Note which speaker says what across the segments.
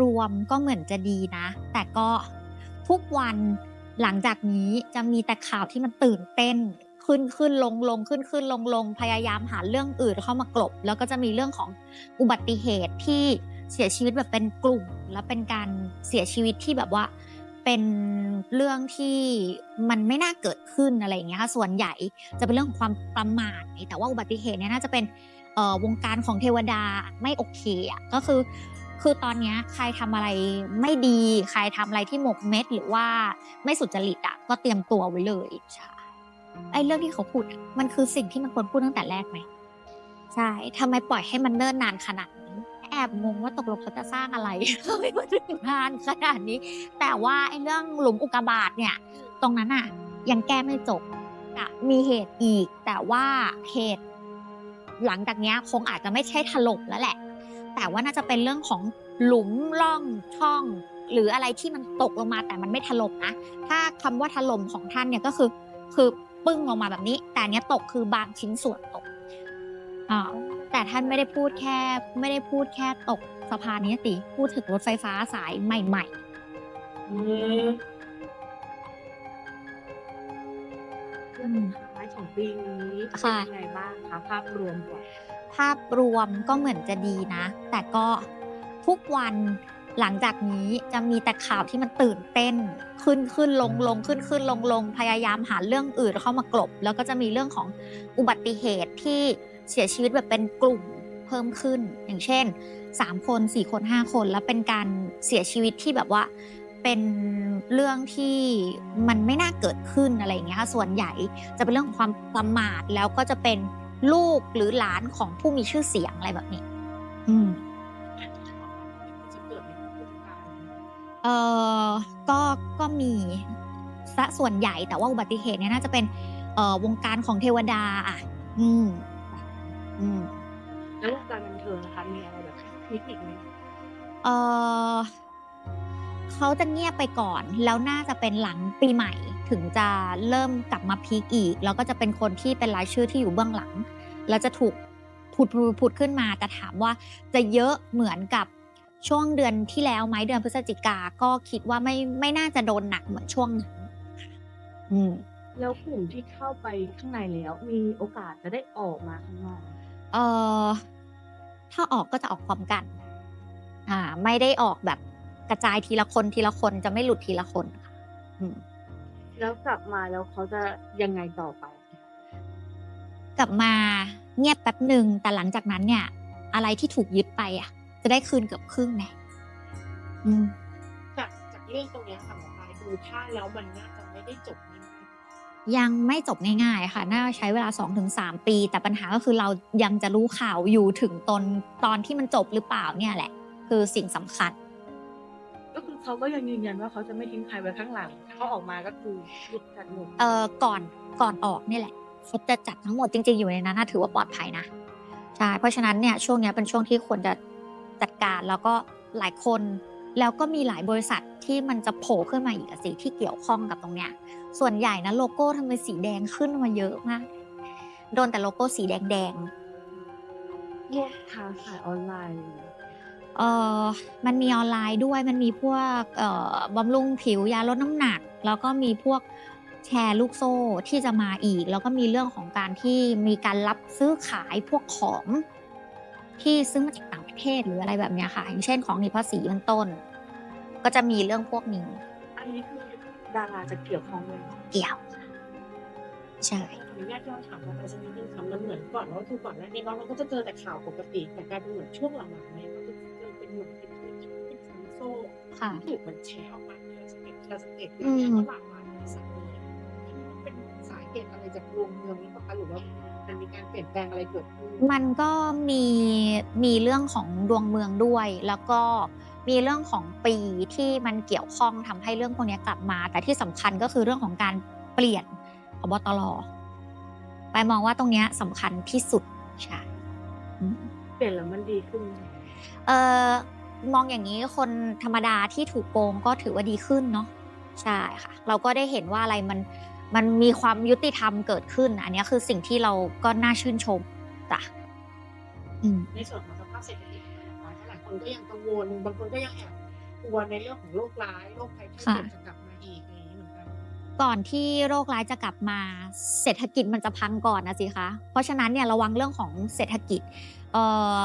Speaker 1: รวมก็เหมือนจะดีนะ แต่ก็ทุกวันหลังจากนี้จะมีแต่ข่าวที่มันตื่นเต้นขึ้นขึ้นลงลงขึ้นขึ้นลงลงพยายามหาเรื่องอื่นเข้ามากลบ แล้วก็จะมีเรื่องของอุบัติเหตุที่เสียชีวิตแบบเป็นกลุ่ม แล้วเป็นการเสียชีวิตที่แบบว่าเป็นเรื่องที่มันไม่น่าเกิดขึ้นอะไรอย่างเงี้ยค่ะส่วนใหญ่จะเป็นเรื่องของความประมาทแต่ว่าอุบัติเหตุเนี่ยน่าจะเป็นวงการของเทวดาไม่โอเคอะก็คือ คือตอนนี้ใครทำอะไรไม่ดี ใครทำอะไรที่หมกเม็ดหรือว่าไม่สุจริตอะก็เตรียมตัวไว้เลยใช่ไอ้เรื่องที่เขาพูดมันคือสิ่งที่มันควรพูดตั้งแต่แรกไหมใช่ทำไมปล่อยให้มันเนิ่นนานขนาดนี้แอบงงว่าตกลงเขาจะสร้างอะไรไมมันถึงนานขนาดนี้ แต่ว่าไอ้เรื่องหลุมอุกกาบาตเนี่ย ตรงนั้นอะ ยังแก้ไม่จบอะมีเหตุอีก แต่ว่าเหตุ หลังจากนี้คงอาจจะไม่ใช่ถล่มแล้วแหละ แต่ว่าน่าจะเป็นเรื่องของหลุมร่องช่อง หรืออะไรที่มันตกลงมาแต่มันไม่ถล่มนะ ถ้าคำว่าถล่มของท่านเนี่ยก็คือคือปึ้งลงมาแบบนี้ แต่อันเนี้ยตกคือบางชิ้นส่วนตกอ่าแต่ท่านไม่ได้พูดแค่ไม่ได้พูดแค่ตกสะพานนี้สิพูดถึงรถไฟฟ้าสายใหม่
Speaker 2: อืม
Speaker 1: ๆอืม
Speaker 2: ท้ายของปีนี้เป็น
Speaker 1: ค่ะ
Speaker 2: ยังไงบ้างคะภาพรวมก่อน
Speaker 1: ภาพรวมก็เหมือนจะดีนะ แต่ก็ทุกวันหลังจากนี้จะมีแต่ข่าวที่มันตื่นเต้น ขึ้นขึ้นลงลงขึ้นขึ้นลงลงพยายามหาเรื่องอื่นเข้ามากลบ แล้วก็จะมีเรื่องของอุบัติเหตุที่เสียชีวิตแบบเป็นกลุ่มเพิ่มขึ้น อย่างเช่น 3 คน 4 คน 5 คน แล้วเป็นการเสียชีวิตที่แบบว่าเป็นเรื่องที่มันไม่น่าเกิดขึ้นอะไรอย่างเงี้ยค่ะส่วนใหญ่จะเป็นเรื่องของความประมาทแล้วก็จะเป็น ลูกหรือหลานของผู้มีชื่อเสียงอะไรแบบนี้ อืม
Speaker 2: จะเกิดในปัจจุบัน
Speaker 1: เออก็ก็มีซะส่วนใหญ่แต่ว่าอุบัติเหตุเนี่ยน่าจะเป็น เอ่อวงการของเทวดาอะ อืม อืม
Speaker 2: แล้ววงการบันเทิงนะคะมีอะไรแบบพีคอีกไหม
Speaker 1: เออเขาจะเงียบไปก่อน แล้วน่าจะเป็นหลังปีใหม่ ถึงจะเริ่มกลับมาพีคอีก แล้วก็จะเป็นคนที่เป็นรายชื่อที่อยู่เบื้องหลัง แล้วจะถูกผุดผุดขึ้นมาแต่ถามว่าจะเยอะเหมือนกับช่วงเดือนที่แล้วไหมเดือนพฤศจิกาก็คิดว่าไม่ไม่น่าจะโดนหนักเหมือนช่วงนั้นอืม
Speaker 2: แล้วกลุ่มที่เข้าไปข้างในแล้ว มีโอกาสจะได้ออกมาข้างนอกไหม
Speaker 1: เออถ้าออกก็จะออกพร้อมกัน อ่า ไม่ได้ออกแบบกระจายทีละคนทีละคนจะไม่หลุดทีละคนค่ะอืม
Speaker 2: แล้วกลับมาแล้วเขาจะยังไงต่อไป
Speaker 1: กลับมาเงียบแป๊บหนึ่งแต่หลังจากนั้นเนี่ย อะไรที่ถูกยึดไปอะ จะได้คืนเกือบครึ่งแน่อืม
Speaker 3: จากจากเรื่องตรงเนี้ยค่ะหมอปลายดูท่าแล้วมันน่าจะไม่ได้จบง่าย
Speaker 1: ยังไม่จบง่ายๆค่ะ น่าใช้เวลา 2-3 ปี แต่ปัญหาก็คือเรายังจะรู้ข่าวอยู่ถึงตอนตอนที่มันจบหรือเปล่าเนี่ยแหละ คือสิ่งสำคัญ
Speaker 2: ก็คือ เขาก็ยังยืนยันว่าเขาจะไม่ทิ้งใครไว้ข้างหลังถ้าเขาออกมาก็คือหยุดจัดหมด
Speaker 1: เอ่อก่อนก่อนออกนี่แหละเขาจะจัดทั้งหมดจริง ๆอยู่ในนั้นน่ะถือว่าปลอดภัยนะใช่เพราะฉะนั้นเนี่ยช่วงเนี้ยเป็นช่วงที่ควรจะจัดการแล้วก็หลายคน แล้วก็มีหลายบริษัทที่มันจะโผล่ขึ้นมาอีกอะสิที่เกี่ยวข้องกับตรงเนี้ยส่วนใหญ่นะโลโก้ทำไมสีแดงขึ้นมาเยอะมากโดนแต่โลโก้สีแดงแดง
Speaker 2: พวกค้าขายออนไลน์
Speaker 1: ๆ เอ่อมันมีออนไลน์ด้วยมันมีพวกเอ่อบำรุงผิวยาลดน้ำหนัก แล้วก็มีพวกแชร์ลูกโซ่ที่จะมาอีก แล้วก็มีเรื่องของการที่มีการรับซื้อขายพวกของ ที่ซื้อมาจากต่างประเทศหรืออะไรแบบเนี้ยค่ะ อย่างเช่นของหนีภาษีเป็นต้น ก็จะมีเรื่องพวกนี้
Speaker 2: อันนี้คือดาราจะเกี่ยวข้องเลย
Speaker 1: เกี่ยวใช่
Speaker 3: ๆขออนุญาตย้อนถามมาไปสักนิดนึงค่ะมันเหมือนก่อนว่าคือก่อนหน้านี้เนาะเราก็จะเจอแต่ข่าวปกติแต่กลายเป็นเหมือนช่วงหลังๆเนี่ย
Speaker 1: ค่ะ
Speaker 3: ที่ถูกมันแชร์ออกมาทีละสเต็ปทีละสเต็ป
Speaker 1: อืม
Speaker 3: แล้วก็หลากหลายสาเหตุอันนี้มันเป็นสาเหตุอะไรจากดวงเมืองนี้ปะคะหรือว่ามันมีการเปลี่ยนแปลงอะไรเกิดขึ้น
Speaker 1: มันก็มีมีเรื่องของดวงเมืองด้วย แล้วก็มีเรื่องของปีที่มันเกี่ยวข้องทำให้เรื่องพวกนี้กลับมา แต่ที่สำคัญก็คือเรื่องของการเปลี่ยนพบตรไปมองว่าตรงเนี้ยสำคัญที่สุดใช่อืม
Speaker 2: เปลี่ยนแล้วมันดีขึ้นไหม
Speaker 1: เออ มองอย่างนี้คนธรรมดาที่ถูกโกงก็ถือว่าดีขึ้นเนาะใช่ค่ะ เราก็ได้เห็นว่าอะไรมันมันมีความยุติธรรมเกิดขึ้น อันนี้คือสิ่งที่เราก็น่าชื่นชมจ้ะอืม
Speaker 3: ในส่วนของสภาพเศรษฐกิจนะคะหลายคนก็ยังกังวลบางคนก็ยังแอบกลัวในเรื่องของโรคร้ายโรคภัยไข้
Speaker 1: ค่ะ
Speaker 3: เจ็บจะกลับมาอีกอะไรอย่างนี้เหมือนกัน
Speaker 1: ก่อนที่โรคร้ายจะกลับมาเศรษฐกิจมันจะพังก่อนนะสิคะ เพราะฉะนั้นเนี่ยระวังเรื่องของเศรษฐกิจเอ่อ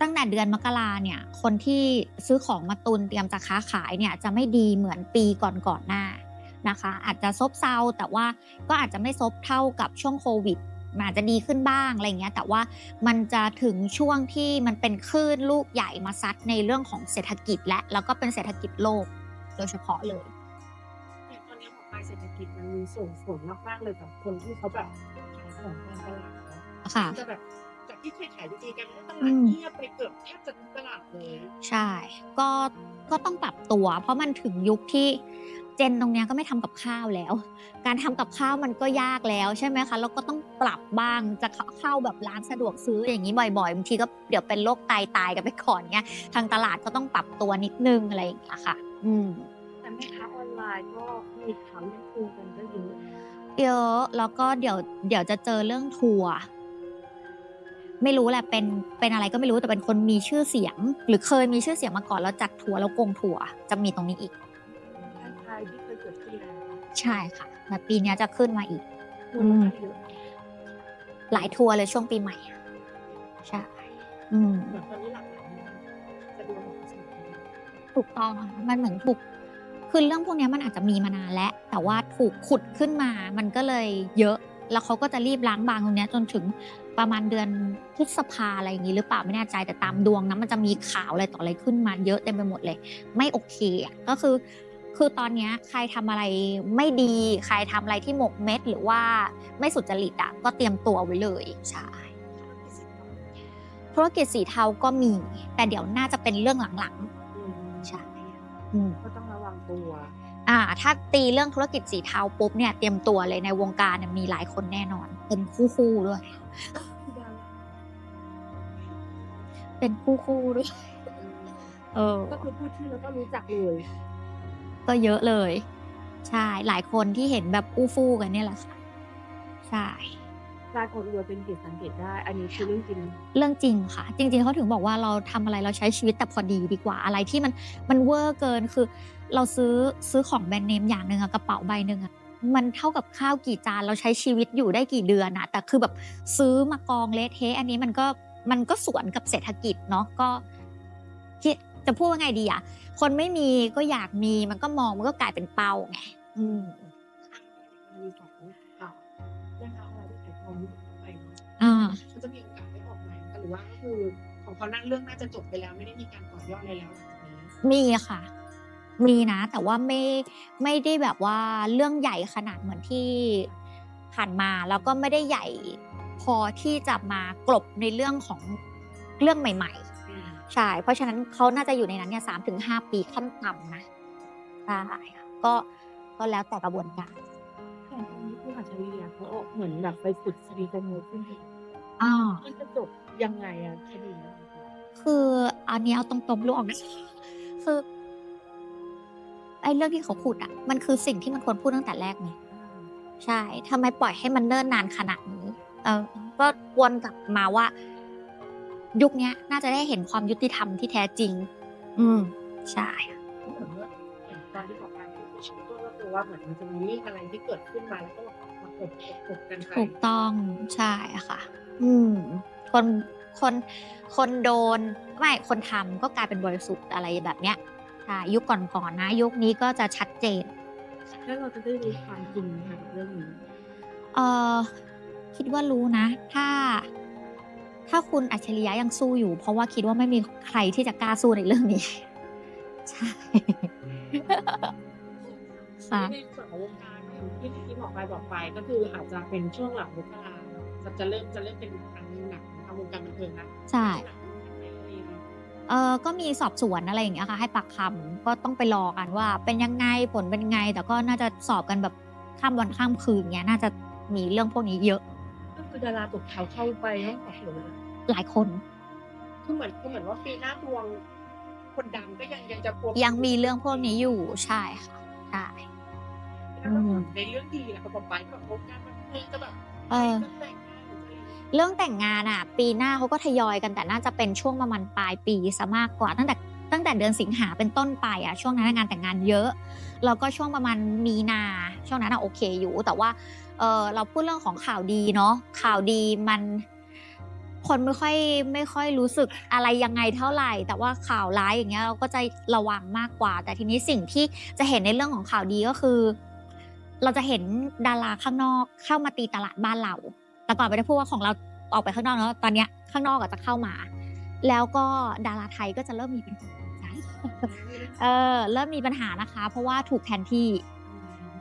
Speaker 1: ตั้งแต่เดือนมกราเนี่ยคนที่ซื้อของมาตุนเตรียมจะค้าขายเนี่ยจะไม่ดีเหมือนปีก่อนๆหน้านะคะ อาจจะซบเซาแต่ว่าก็อาจจะไม่ซบเท่ากับช่วงโควิดมันอาจจะดีขึ้นบ้างอะไรเงี้ยแต่ว่ามันจะถึงช่วงที่มันเป็นคลื่นลูกใหญ่มาซัดในเรื่องของเศรษฐกิจและแล้วก็เป็นเศรษฐกิจโลกโดยเฉพาะเลย
Speaker 3: อย่างตอนนี้หมอปลายเศรษฐกิจมันมีส่งผลมากๆเลยกับคนที่เขาแบบขายของตามตลาดเนาะ
Speaker 1: ค่ะ
Speaker 3: จะแบบจาก ที่เคยขายดีๆกันแล้วต
Speaker 1: อื
Speaker 3: ลาด
Speaker 1: ม
Speaker 3: เงียบไปเกือบแทบจะทุกตลาดเลย
Speaker 1: ใช่ ก็ก็ต้องปรับตัว เพราะมันถึงยุคที่เจนตรงเนี้ยก็ไม่ทำกับข้าวแล้ว การทำกับข้าวมันก็ยากแล้วใช่ไหมคะแล้วก็ต้องปรับบ้างจะเข้าเข้าแบบร้านสะดวกซื้ออย่างนี้บ่อยๆบางทีก็เดี๋ยวเป็นโรคไตตายกันไปก่อนเงี้ยทางตลาดก็ต้องปรับตัวนิดนึงอะไรอย่างเงี้ยค่ะ อืม
Speaker 2: แต่แม่ค้าออนไลน์ก็มีข่าวเรื่องโกงกันก็เยอะ
Speaker 1: เยอะแล้วก็เดี๋ยวเดี๋ยวจะเจอเรื่องทัวร์ ไม่รู้แหละเป็นเป็นอะไรก็ไม่รู้แต่เป็นคนมีชื่อเสียง หรือเคยมีชื่อเสียงมาก่อนแล้วจัดทัวร์แล้วโกงทัวร์จะมีตรงนี้อีก
Speaker 2: ใครๆที่เคยเกิดขึ้นแล้ว
Speaker 1: ใช่ค่ะแต่ปีเนี้ยจะขึ้นมาอีก
Speaker 2: มูลค่าเยอะ
Speaker 1: หลายทัวร์เลยช่วงปีใหม่อะใช่อืม
Speaker 3: เหมือนตอนนี้หลักๆเนี่ยจะดูเหมือนสมัยนี้
Speaker 1: ถูกต้องค่ะมันเหมือนถูกคือเรื่องพวกเนี้ยมันอาจจะมีมานานแล้ว แต่ว่าถูกขุดขึ้นมา มันก็เลยเยอะ แล้วเขาก็จะรีบล้างบางตรงเนี้ยจนถึงประมาณเดือนพฤษภาอะไรอย่างนี้หรือเปล่าไม่แน่ใจแต่ตามดวงนะมันจะมีข่าวอะไรต่ออะไรขึ้นมาเยอะเต็มไปหมดเลย ไม่โอเคอะก็คือ คือตอนเนี้ยใครทำอะไรไม่ดี ใครทำอะไรที่หมกเม็ดหรือว่าไม่สุจริตอะก็เตรียมตัวไว้เลยใช่ธุรกิจสีเทาก็มี แต่เดี๋ยวน่าจะเป็นเรื่องหลัง
Speaker 3: อืม
Speaker 1: ๆใช่อืม
Speaker 2: ก็ต้องระวังตัว
Speaker 1: อ่าถ้าตีเรื่องธุรกิจสีเทาปุ๊บเนี่ยเตรียมตัวเลยในวงการเนี่ยมีหลายคนแน่นอน เป็นคู่คู่ๆด้วย เป็นคู่คู่ๆด้วย เออ
Speaker 2: ก็คือพูดชื่อแล้วก็รู้จักเลย
Speaker 1: ก็เยอะเลย ใช่ หลายคนที่เห็นแบบอู้ฟู่กันเนี่ยแหละค่ะ ใช่
Speaker 2: การอดรวยเป็นเหตุสังเกตได้ อันนี้คือเรื่องจริง
Speaker 1: เรื่องจริงค่ะ จริง ๆเขาถึงบอกว่าเราทำอะไรเราใช้ชีวิตแต่พอดีดีกว่าอะไรที่มันมันเวอร์เกินคือ เราซื้อซื้อของแบรนด์เนมอย่างหนึ่งอะกระเป๋าใบหนึ่งอะมันเท่ากับข้าวกี่จานเราใช้ชีวิตอยู่ได้กี่เดือนอะแต่คือแบบซื้อมากองเละเทะอันนี้มันก็มันก็สวนกับเศรษฐกิจเนาะก็คิดจะพูดว่าไงดีอะคนไม่มีก็อยากมีมันก็มองมันก็กลายเป็นเป้าไงอืม
Speaker 3: มีสอง ข่าวเรื่องราวอะไรที่ขายทองยุคไปเนาะ
Speaker 1: อ่า
Speaker 3: เขาจะมีโอกาสได้ออกใหม่กันหรือว่าก็คือของเขานั่นเรื่องน่าจะจบไปแล้ว ไม่ได้มีการต่อยอดอะไรแล้วหลังจากนี้
Speaker 1: มีค่ะ มีนะ แต่ว่าไม่ไม่ได้แบบว่าเรื่องใหญ่ขนาดเหมือนที่ผ่านมาแล้วก็ไม่ได้ใหญ่พอที่จะมากลบในเรื่องของเรื่องใหม่ ๆ ใช่ เพราะฉะนั้นเขาน่าจะอยู่ในนั้นเนี่ยสามถึงห้าปีขั้นต่ำนะใช่ค่ะก็ก็แล้วแต่กระบวนการ
Speaker 2: แต่ ตอนนี้ผู้อัจฉริยะเขาเหมือนแบบไปฝึกคดีแตงโมขึ้นมา
Speaker 1: อ่า
Speaker 2: มันจะจบยังไงอะคดีนั้น
Speaker 1: คืออันนี้เอาตรงๆลูกออกนะคือไอ้เรื่องที่เขาพูดอะ มันคือสิ่งที่มันควรพูดตั้งแต่แรกไงใช่ทำไมปล่อยให้มันเนิ่นนานขนาดนี้ เออก็วนกลับมาว่า ยุคเนี้ย น่าจะได้เห็นความยุติธรรมที่แท้จริง อืม ใช่
Speaker 3: เหมือนว่าอย่าง ตอนที่บอกการพูดชิปก็คือว่าเหมือนมันจะมีเรื่องอะไรที่เกิดขึ้นมาแล้วก็มากบกบกบกันไป
Speaker 1: ถูกต้องใช่ค่ะ อืม คนคนคนโดนไม่คนทำก็กลายเป็นบริสุทธิ์อะไรแบบเนี้ยใช่ยุคก่อนๆนะ ยุคนี้ก็จะชัดเจน
Speaker 2: แล้วเราจะได้รู้ความจริงค่ะกับเรื่องนี้
Speaker 1: เออคิดว่ารู้นะ ถ้า ถ้าคุณอัจฉริยะยังสู้อยู่ เพราะว่าคิดว่าไม่มีใครที่จะกล้าสู้ในเรื่องนี้ ใช่ ค่ะ
Speaker 3: ในส่วนของวงการที่ที่บอกไปบอกไปก็คืออาจจะเป็นช่วงหลังมกราจะจะเริ่มจะเริ่มเป็นทางหนักทางวงการบันเทิงนะ
Speaker 1: ใช่
Speaker 3: หนังอะไรอย่างเงี้ย
Speaker 1: เออก็มีสอบสวนอะไรอย่างเงี้ยค่ะให้ปากคำก็ต้องไปรอกันว่า เป็นยังไงผลเป็นไง แต่ก็น่าจะสอบกันแบบข้ามวันข้ามคืนเงี้ยน่าจะมีเรื่องพวกนี้เยอะ
Speaker 2: ก็คือดาราตกข่าวเข้าไปห้องสอบสวนเลย
Speaker 1: หลายคน
Speaker 3: คือเหมือนคือเหมือนว่าปีหน้าดวง คนดังก็ยังยังจะพัว
Speaker 1: ยังมีเรื่องพวกนี้อยู่ใช่ค่ะใช่
Speaker 3: แล้วก็เหมือนในเรื่องดีแหละบอกไปแบบวงการบันเทิงจะแบบ
Speaker 1: เออ
Speaker 3: จะแต่งงานหรืออะไรอย่างเงี้ย
Speaker 1: เรื่องแต่งงานอะ ปีหน้าเขาก็ทยอยกันแต่น่าจะเป็นช่วงประมาณปลายปีซะมากกว่าตั้งแต่ตั้งแต่เดือนสิงหาเป็นต้นไปอะช่วงนั้นงานแต่งงานเยอะแล้วก็ช่วงประมาณมีนา ช่วงนั้นอะโอเคอยู่ แต่ว่าเออเราพูดเรื่องของข่าวดีเนาะข่าวดีมัน คนไม่ค่อยไม่ค่อยรู้สึกอะไรยังไงเท่าไหร่ แต่ว่าข่าวร้ายอย่างเงี้ยเราก็จะระวังมากกว่า แต่ทีนี้สิ่งที่จะเห็นในเรื่องของข่าวดีก็คือ เราจะเห็นดาราข้างนอกเข้ามาตีตลาดบ้านเรา แต่ก่อนไม่ได้พูดว่าของเราออกไปข้างนอกเนาะตอนเนี้ยข้างนอกก็จะเข้ามา แล้วก็ดาราไทยก็จะเริ่มมีปัญหาเออเริ่มมีปัญหานะคะ เพราะว่าถูกแทนที่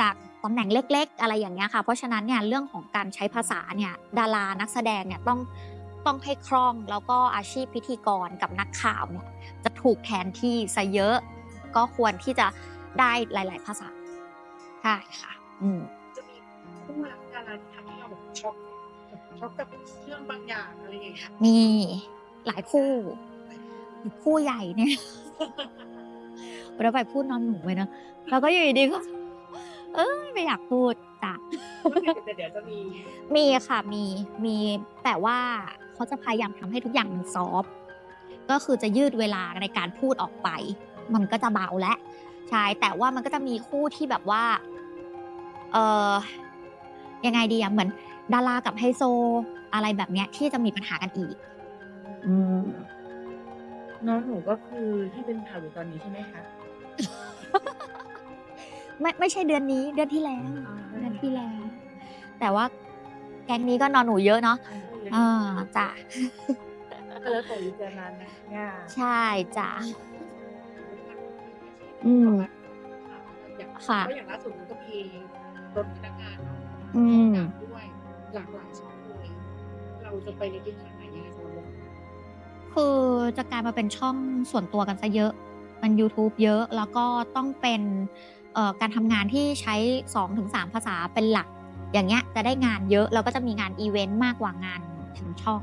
Speaker 1: จากตำแหน่งเล็ก ๆ อะไรอย่างเงี้ยค่ะ เพราะฉะนั้นเนี่ยเรื่องของการใช้ภาษาเนี่ยดารานักแสดงเนี่ยต้อง ต้องให้คล่องแล้วก็อาชีพพิธีกรกับนักข่าวเนี่ยจะถูกแทนที่ซะเยอะ ก็ควรที่จะได้หลาย ๆ ภาษาใช่ค่ะ อืม
Speaker 3: จะมีคู่รักดาราที่ทำให้เราแบบช็อกแบบช็อกกับเรื่องบางอย่างอะไรอย่างเงี้ย
Speaker 1: มีหลายคู่คู่ใหญ่เนี่ยเราไปพูดนอนหนูไปเนอะแล้วก็อยู่ดีๆก็ เอ้ยไม่อยากพูดจ้ะ
Speaker 3: แต่เดี๋ยวจะมี
Speaker 1: มีค่ะมีมีแต่ว่าเขาจะพยายามทำให้ทุกอย่างมันซอฟต์ก็คือจะยืดเวลาในการพูดออกไป มันก็จะเบาและใช่แต่ว่ามันก็จะมีคู่ที่แบบว่า เออยังไงดีอะเหมือน ดารากับไฮโซอะไรแบบเนี้ย ที่จะมีปัญหากันอีก อืม
Speaker 2: น้องหนูก็คือที่เป็นข่าวอยู่ตอนนี้ใช่ไหมคะ
Speaker 1: ไม่ไม่ใช่เดือนนี้เดือนที่แล้วเดือนที่แล้ว แต่ว่าแก๊งนี้ก็นอนหนูเยอะเนาะอ่าจ้ะ
Speaker 2: ก็แล้วแต่วิจารณญาณ
Speaker 1: ใช่จ้ะอืม
Speaker 3: อย่าง
Speaker 1: ค่ะ
Speaker 3: ก็อย่างล่าสุดมันก็มีรถพนักงานเนาะ
Speaker 1: อืม
Speaker 3: ด้วยหลากหลายช่องเลยเราจะไปในทิศทางไหนยังไงสำหรับเรา
Speaker 1: คือจะกลายมาเป็นช่องส่วนตัวกันซะเยอะ มัน YouTube เยอะแล้วก็ต้องเป็นเอ่อ การทำงานที่ใช้ 2-3 ภาษาเป็นหลัก อย่างเงี้ยจะได้งานเยอะแล้วก็จะมีงานอีเวนต์มากกว่างานทางช่อง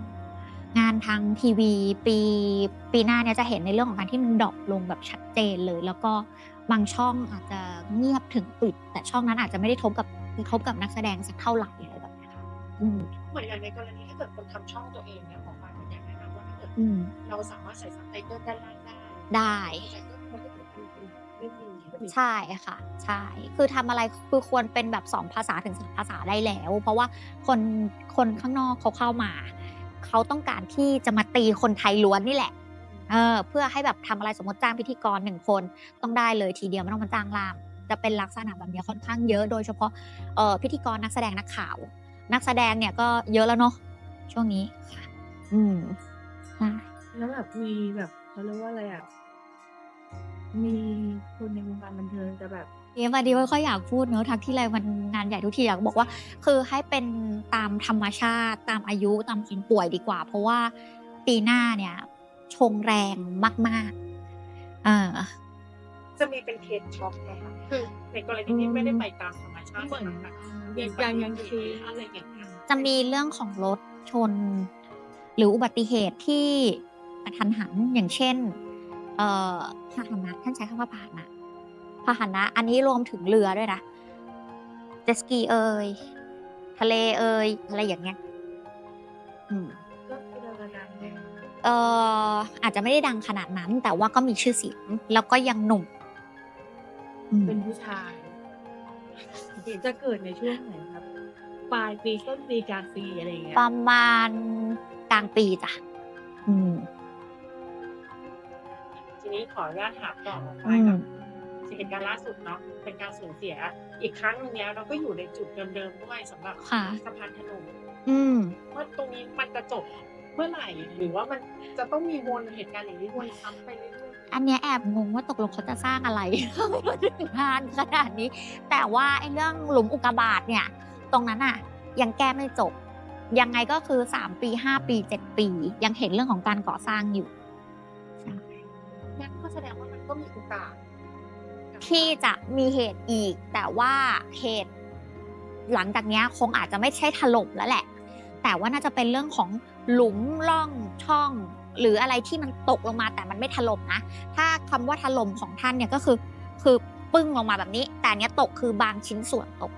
Speaker 1: งานทางทีวี ปีปีหน้าเนี่ยจะเห็นในเรื่องของการที่มันดรอปลงแบบชัดเจนเลย แล้วก็บางช่องอาจจะเงียบถึงปิด แต่ช่องนั้นอาจจะไม่ได้ทบกับทบกับนักแสดงสักเท่าไหร่อะไรแบบเนี้ยค่ะอืม
Speaker 3: เหมือนอย่างในกรณีถ้าเกิดคนทำช่องตัวเองเนี่ยของฟ้าอยากแนะนำว่าถ้าเกิด
Speaker 1: อืม
Speaker 3: เราสามารถใส่ซับไตเติลด้านล่างได้
Speaker 1: ได้ ใช่ค่ะ ใช่ คือทำอะไรคือควรเป็นแบบสองภาษาถึงสามภาษาได้แล้ว เพราะว่าคนคนข้างนอกเขาเข้ามา เขาต้องการที่จะมาตีคนไทยล้วนนี่แหละเออเพื่อให้แบบทำอะไรสมมติจ้างพิธีกรหนึ่งคนต้องได้เลยทีเดียวไม่ต้องมาจ้างล่ามจะเป็นลักษณะแบบเนี้ยค่อนข้างเยอะโดยเฉพาะเอ่อพิธีกรนักแสดงนักข่าว นักแสดงเนี่ยก็เยอะแล้วเนาะช่วงนี้ค่ะอืมใช่
Speaker 2: แล้วแบบมีแบบเขาเรียกว่าอะไรอะ มีคนในวงการบันเทิงจะแบบ
Speaker 1: เอ๊ะวันนี้ไม่ค่อยอยากพูดเนอะทักที่ไรมันงานใหญ่ทุกทีอยากบอกว่า คือให้เป็นตามธรรมชาติ ตามอายุตามความป่วยดีกว่า เพราะว่าปีหน้าเนี่ย ชงแรงมากๆเออ
Speaker 3: จะมีเป็นเคสช็อกนะคะคือในกรณีที่ไม่ได้ไปตามธรรมชาติ
Speaker 2: เหมือน
Speaker 3: แบบ
Speaker 2: ยังยังเคส
Speaker 3: อะไรอย่างเงี้ย
Speaker 1: จะมีเรื่องของรถชน หรืออุบัติเหตุที่กระทันหันอย่างเช่น เอ่อพาหนะท่านใช้คำว่าพาหนะพาหนะ อันนี้รวมถึงเรือด้วยนะเจตสกีเอ่ยทะเลเอ่ยอะไรอย่างเงี้ยอืม
Speaker 2: ก็คือดาราดังเนี่ย
Speaker 1: เอ่ออาจจะไม่ได้ดังขนาดนั้น แต่ว่าก็มีชื่อเสียงแล้วก็ยังหนุ่มอืม
Speaker 2: เป็นผู้ชาย จะเกิดในช่วงไหนครับ ปลายปีต้นปีกลางปีอะไรอย่างเงี้ย
Speaker 1: ประมาณกลางปีจ้ะ อืม
Speaker 3: ที นี้ขออนุญาตถามต่อไป
Speaker 1: อื
Speaker 3: กั
Speaker 1: ม
Speaker 3: บเหตุการณ์ล่าสุดเนาะเป็นการสูญเสีย อีกครั้งหนึงแล้วเราก็อยู่ในจุดเดิมๆด้วยสำหรับ
Speaker 1: ค่ะ
Speaker 3: สะพานถนน
Speaker 1: อืม
Speaker 3: ว่าตรงนี้มันจะจบเมื่อไหร่หรือว่ามันจะต้องมีวนเหตุการณ์อย่างนี้วนซ้ำไปเรื่อยๆ
Speaker 1: อันเนี้ยแอบงงว่าตกลงเขาจะสร้างอะไรถึงงานขนาดนี้ แต่ว่าไอ้เรื่องหลุมอุกกาบาตเนี่ย ตรงนั้นอะยังแก้ไม่จบ ยังไงก็คือ 3 ปี 5 ปี 7 ปี ยังเห็นเรื่องของการก่อสร้างอยู่
Speaker 3: งั้นก็ แสดงว่ามันก็มีโอกาส
Speaker 1: ที่จะมีเหตุอีก แต่ว่าเหตุหลังจากนี้คงอาจจะไม่ใช่ถล่มแล้วแหละ แต่ว่าน่าจะเป็นเรื่องของหลุมร่องช่อง หรืออะไรที่มันตกลงมาแต่มันไม่ถล่มนะ ถ้าคำว่าถล่มของท่านเนี่ยก็คือ คือปึ้งลงมาแบบนี้ แต่นเนี้ยตกคือบางชิ้นส่วนตก